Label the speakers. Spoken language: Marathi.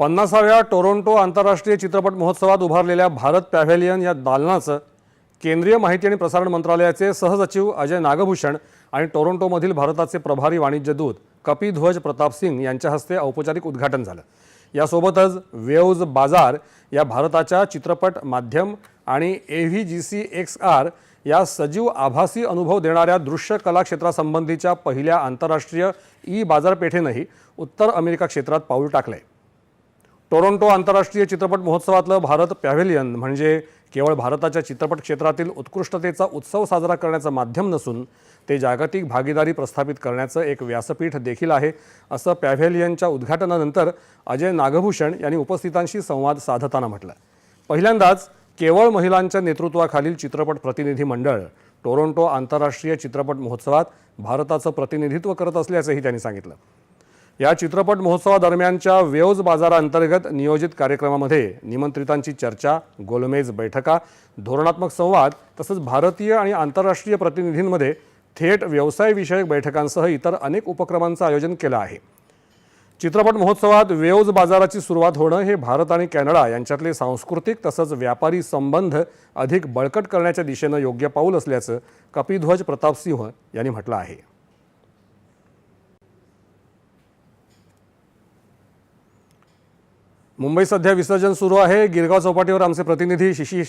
Speaker 1: पन्नासाव्या टोरंटो आंतरराष्ट्रीय चित्रपट महोत्सवात उभारलेल्या भारत पॅव्हेलियन या दालनाचं केंद्रीय माहिती आणि प्रसारण मंत्रालयाचे सहसचिव अजय नागभूषण आणि टोरंटोमधील भारताचे प्रभारी वाणिज्य दूत कपिध्वज प्रताप सिंग यांच्या हस्ते औपचारिक उद्घाटन झालं. यासोबतच वेव्ज बाजार या भारताच्या चित्रपट माध्यम आणि A V G C X R या सजीव आभासी अनुभव देणाऱ्या दृश्य कला क्षेत्रासंबंधीच्या पहिल्या आंतरराष्ट्रीय ई बाजारपेठेनंही उत्तर अमेरिका क्षेत्रात पाऊल टाकलं आहे टोरंटो आंतरराष्ट्रीय चित्रपट महोत्सवातलं भारत पॅव्हेलियन म्हणजे केवळ भारताच्या चित्रपट क्षेत्रातील उत्कृष्टतेचा उत्सव साजरा करण्याचं माध्यम नसून ते जागतिक भागीदारी प्रस्थापित करण्याचं एक व्यासपीठ देखील आहे. असं पॅव्हेलियनच्या उद्घाटनानंतर अजय नागभूषण यांनी उपस्थितांशी संवाद साधताना म्हटलं. पहिल्यांदाच केवळ महिलांच्या नेतृत्वाखालील चित्रपट प्रतिनिधी मंडळ टोरंटो आंतरराष्ट्रीय चित्रपट महोत्सवात भारताचं प्रतिनिधित्व करत असल्याचंही त्यांनी सांगितलं. या चित्रपट महोत्सवादरम्यानच्या वेव्ज बाजाराअंतर्गत नियोजित कार्यक्रमामध्ये निमंत्रितांची चर्चा गोलमेज बैठका धोरणात्मक संवाद तसंच भारतीय आणि आंतरराष्ट्रीय प्रतिनिधींमध्ये थेट व्यवसायविषयक बैठकांसह इतर अनेक उपक्रमांचं आयोजन केलं आहे. चित्रपट महोत्सवात वेव्ज बाजाराची सुरुवात होणं हे भारत आणि कॅनडा यांच्यातले सांस्कृतिक तसंच व्यापारी संबंध अधिक बळकट करण्याच्या दिशेनं योग्य पाऊल असल्याचं कपिध्वज प्रतापसिंह यांनी म्हटलं आहे. मुंबई सध्या विसर्जन सुरू आहे. गिरगाव चौपाटीवर आमचे प्रतिनिधी शिशी